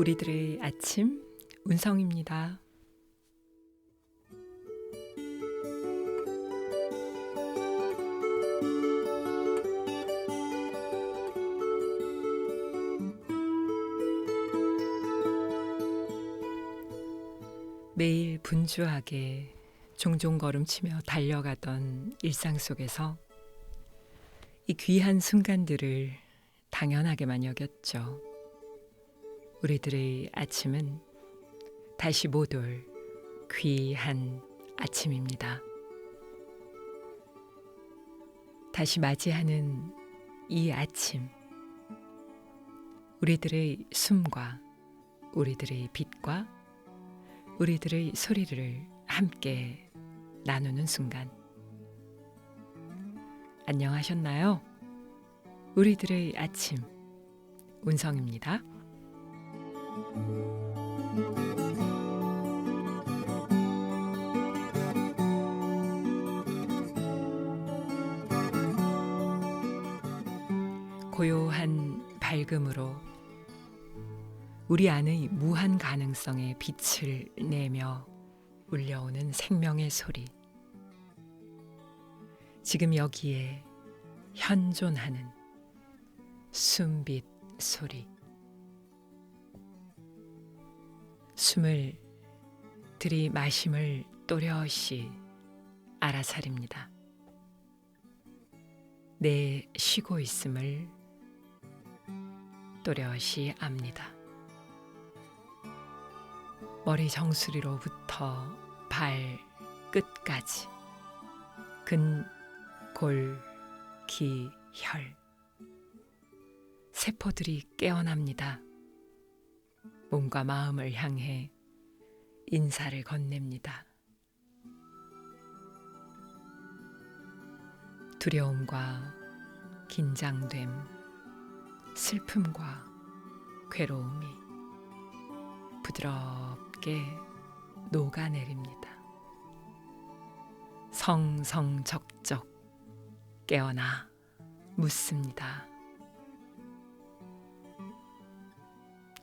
우리들의 아침 운성입니다. 매일 분주하게 종종 걸음치며 달려가던 일상 속에서 이 귀한 순간들을 당연하게만 여겼죠. 우리들의 아침은 다시 못 올 귀한 아침입니다. 다시 맞이하는 이 아침, 우리들의 숨과 우리들의 빛과 우리들의 소리를 함께 나누는 순간. 안녕하셨나요? 우리들의 아침, 운성입니다. 고요한 밝음으로 우리 안의 무한 가능성에 빛을 내며 울려오는 생명의 소리. 지금 여기에 현존하는 숨빛 소리. 숨을 들이마심을 또렷이 알아차립니다. 내 쉬고 있음을 또렷이 압니다. 머리 정수리로부터 발 끝까지 근, 골, 기, 혈 세포들이 깨어납니다. 몸과 마음을 향해 인사를 건넵니다. 두려움과 긴장됨, 슬픔과 괴로움이 부드럽게 녹아내립니다. 성성적적 깨어나 묻습니다.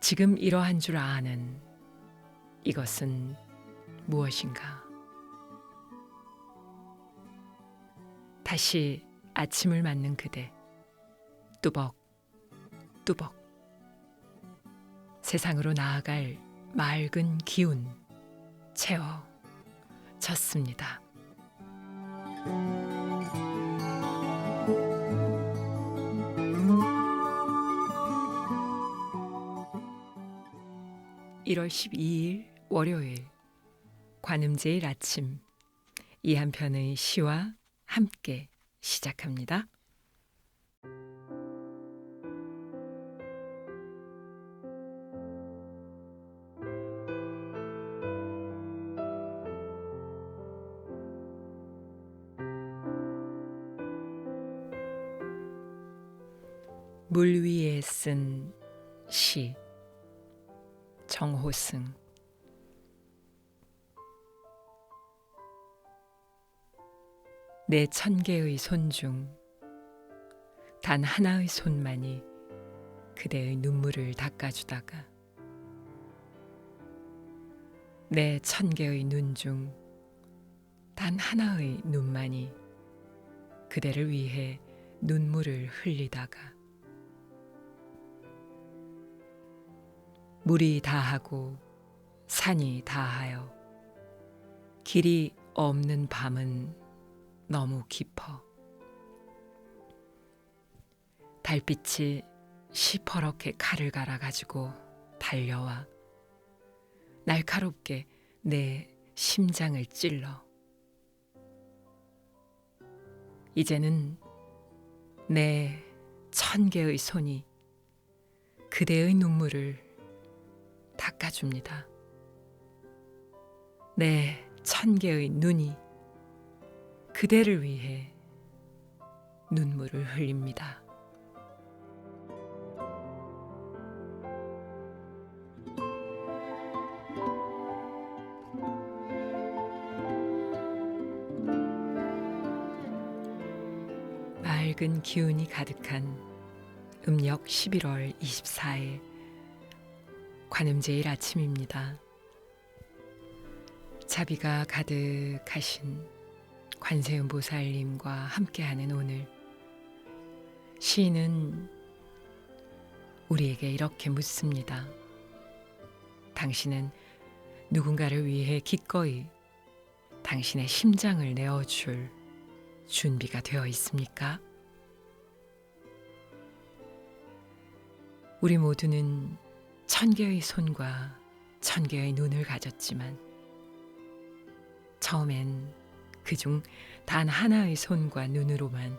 지금 이러한 줄 아는 이것은 무엇인가? 다시 아침을 맞는 그대, 뚜벅, 뚜벅. 세상으로 나아갈 맑은 기운 채워 졌습니다. (1월 12일) 월요일 관음제일 아침 이 한 편의 시와 함께 시작합니다. 물 위에 쓴 시 정호승. 내 천 개의 손 중 단 하나의 손만이 그대의 눈물을 닦아주다가 내 천 개의 눈 중 단 하나의 눈만이 그대를 위해 눈물을 흘리다가 물이 다하고 산이 다하여 길이 없는 밤은 너무 깊어. 달빛이 시퍼렇게 칼을 갈아 가지고 달려와 날카롭게 내 심장을 찔러. 이제는 내 천 개의 손이 그대의 눈물을 닦아줍니다. 내 천 개의 눈이 그대를 위해 눈물을 흘립니다. 맑은 기운이 가득한 음력 11월 24일 관음제일 아침입니다. 자비가 가득하신 관세음 보살님과 함께하는 오늘 시인은 우리에게 이렇게 묻습니다. 당신은 누군가를 위해 기꺼이 당신의 심장을 내어줄 준비가 되어 있습니까? 우리 모두는 천 개의 손과 천 개의 눈을 가졌지만 처음엔 그중 단 하나의 손과 눈으로만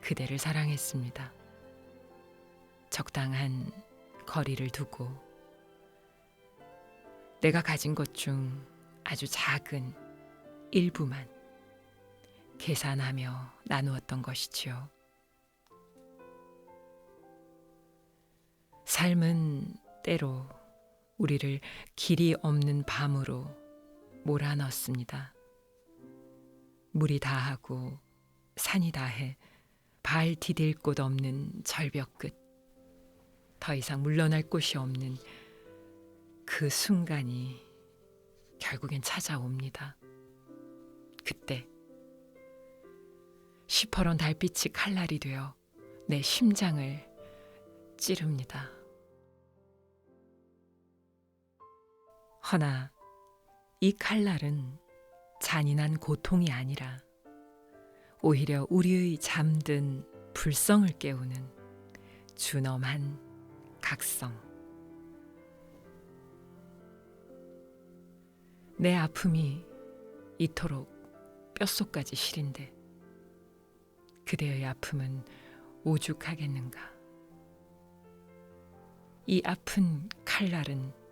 그대를 사랑했습니다. 적당한 거리를 두고 내가 가진 것 중 아주 작은 일부만 계산하며 나누었던 것이지요. 삶은 때로 우리를 길이 없는 밤으로 몰아넣습니다. 물이 다하고 산이 다해 발 디딜 곳 없는 절벽 끝. 더 이상 물러날 곳이 없는 그 순간이 결국엔 찾아옵니다. 그때 시퍼런 달빛이 칼날이 되어 내 심장을 찌릅니다. 허나 이 칼날은 잔인한 고통이 아니라 오히려 우리의 잠든 불성을 깨우는 준엄한 각성. 내 아픔이 이토록 뼛속까지 시린데 그대의 아픔은 오죽하겠는가. 이 아픈 칼날은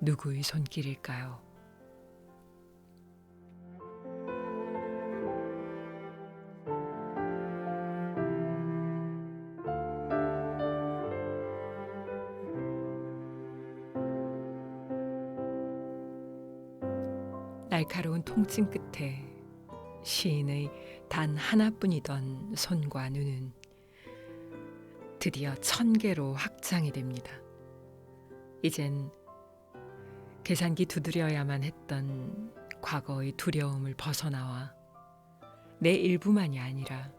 누구의 손길일까요? 날카로운 통증 끝에 시인의 단 하나뿐이던 손과 눈은 드디어 천 개로 확장이 됩니다. 이젠 계산기 두드려야만 했던 과거의 두려움을 벗어나와 내 일부만이 아니라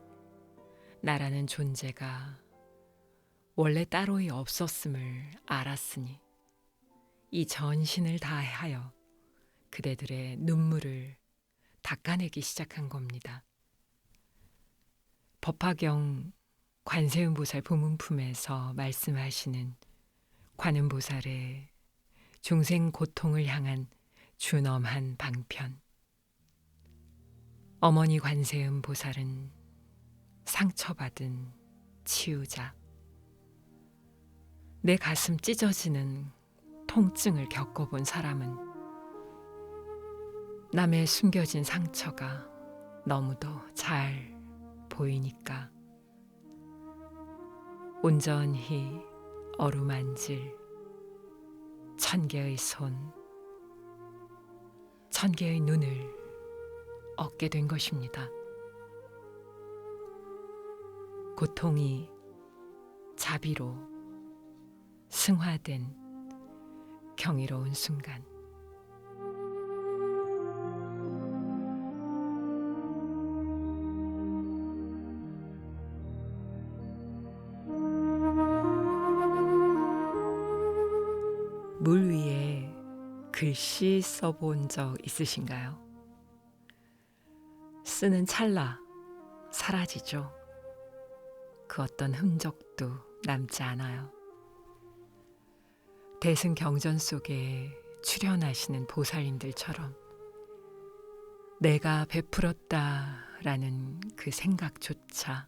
나라는 존재가 원래 따로이 없었음을 알았으니 이 전신을 다하여 그대들의 눈물을 닦아내기 시작한 겁니다. 법화경 관세음보살 부문품에서 말씀하시는 관음보살의 중생 고통을 향한 준엄한 방편. 어머니 관세음 보살은 상처받은 치유자. 내 가슴 찢어지는 통증을 겪어본 사람은 남의 숨겨진 상처가 너무도 잘 보이니까 온전히 어루만질 천 개의 손, 천 개의 눈을 얻게 된 것입니다. 고통이 자비로 승화된 경이로운 순간. 글씨 써본 적 있으신가요? 쓰는 찰나 사라지죠. 그 어떤 흔적도 남지 않아요. 대승 경전 속에 출연하시는 보살님들처럼 내가 베풀었다라는 그 생각조차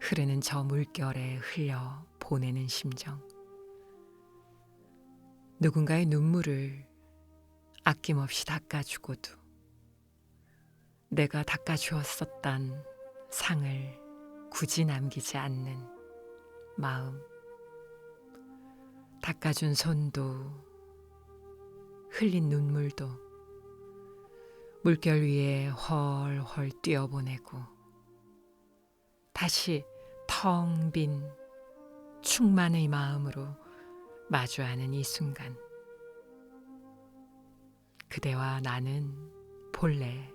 흐르는 저 물결에 흘려 보내는 심정. 누군가의 눈물을 아낌없이 닦아주고도 내가 닦아주었었단 상을 굳이 남기지 않는 마음. 닦아준 손도 흘린 눈물도 물결 위에 헐헐 뛰어보내고 다시 텅 빈 충만의 마음으로 마주하는 이 순간 그대와 나는 본래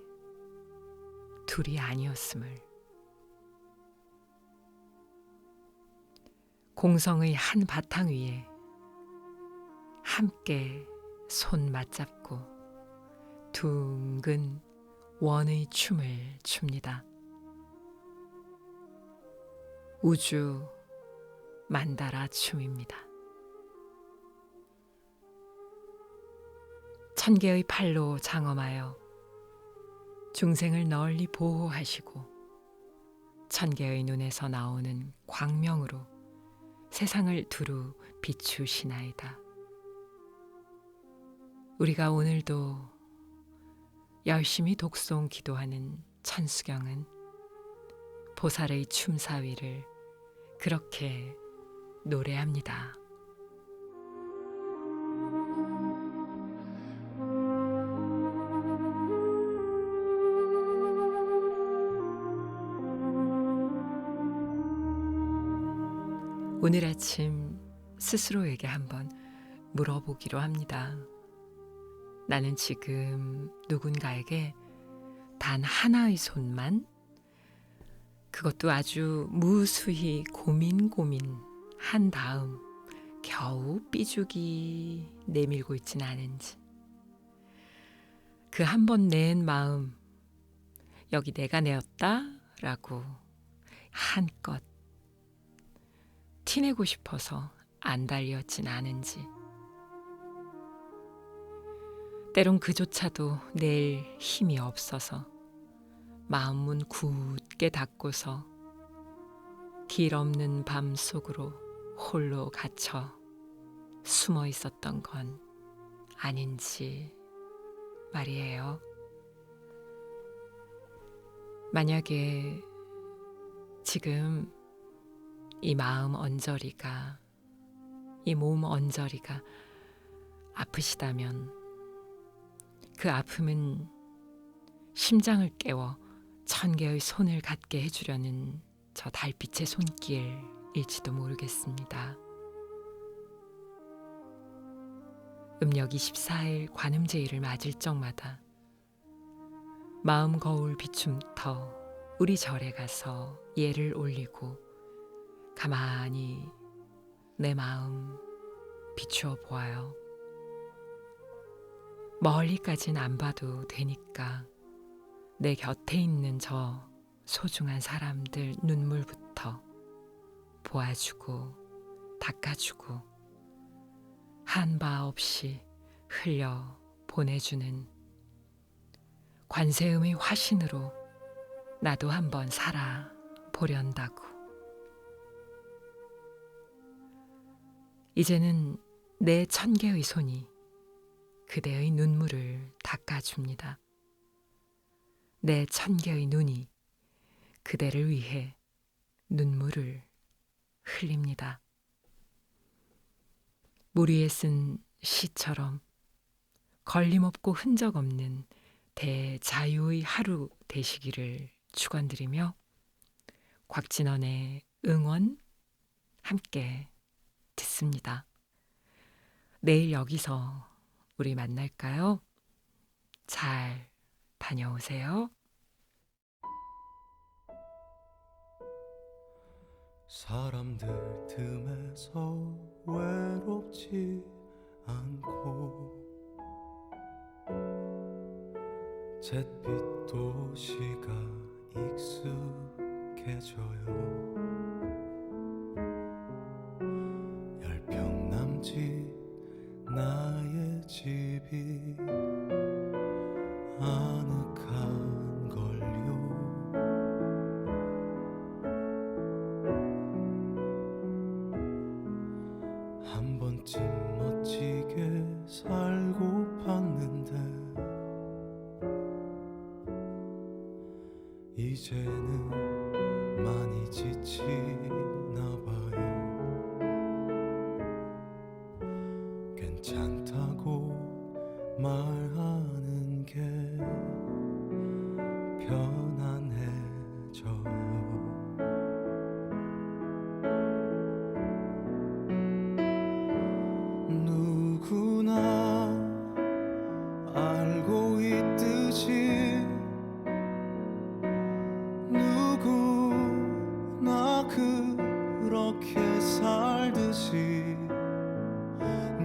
둘이 아니었음을 공성의 한 바탕 위에 함께 손 맞잡고 둥근 원의 춤을 춥니다. 우주 만다라 춤입니다. 천 개의 팔로 장엄하여 중생을 널리 보호하시고 천 개의 눈에서 나오는 광명으로 세상을 두루 비추시나이다. 우리가 오늘도 열심히 독송 기도하는 천수경은 보살의 춤사위를 그렇게 노래합니다. 오늘 아침 스스로에게 한번 물어보기로 합니다. 나는 지금 누군가에게 단 하나의 손만 그것도 아주 무수히 고민 고민 한 다음 겨우 삐죽이 내밀고 있진 않은지 그 한 번 낸 마음 여기 내가 내었다 라고 한껏 티내고 싶어서 안 달렸진 않은지 때론 그조차도 낼 힘이 없어서 마음문 굳게 닫고서 길 없는 밤 속으로 홀로 갇혀 숨어 있었던 건 아닌지 말이에요. 만약에 지금 이 마음 언저리가 이 몸 언저리가 아프시다면 그 아픔은 심장을 깨워 천 개의 손을 갖게 해주려는 저 달빛의 손길일지도 모르겠습니다. 음력 24일 관음제일을 맞을 적마다 마음 거울 비춤터 우리 절에 가서 예를 올리고 가만히 내 마음 비추어 보아요. 멀리까진 안 봐도 되니까 내 곁에 있는 저 소중한 사람들 눈물부터 보아주고 닦아주고 한 바 없이 흘려 보내주는 관세음의 화신으로 나도 한번 살아 보련다고. 이제는 내 천 개의 손이 그대의 눈물을 닦아줍니다. 내 천 개의 눈이 그대를 위해 눈물을 흘립니다. 물 위에 쓴 시처럼 걸림없고 흔적 없는 대자유의 하루 되시기를 축원드리며 곽진원의 응원 함께 듣습니다. 내일 여기서 우리 만날까요? 잘 다녀오세요. 사람들 틈에서 외롭지 않고 잿빛 도시가 익숙해져요 번쯤 멋지게 살고 봤는데 이제는 많이 지치나 봐요. 괜찮 알고 있듯이 누구나 그렇게 살듯이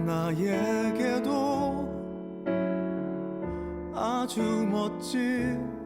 나에게도 아주 멋진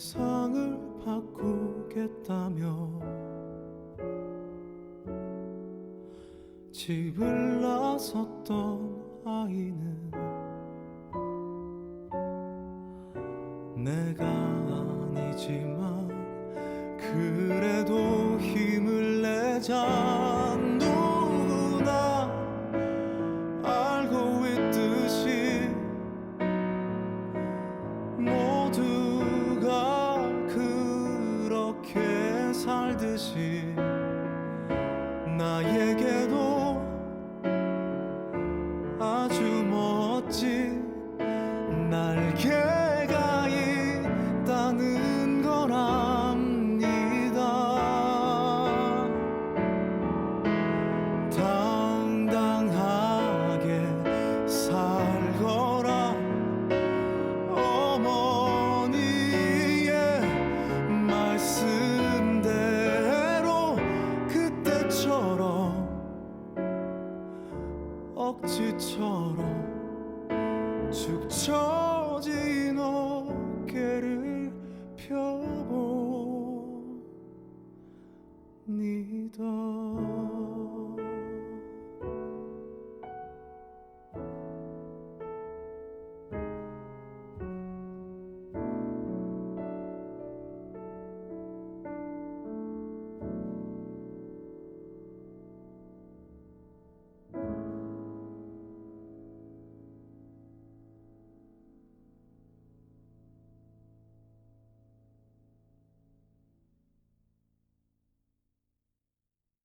세상을 바꾸겠다며 집을 나섰던 아이는 내가 아니지만 그 你的。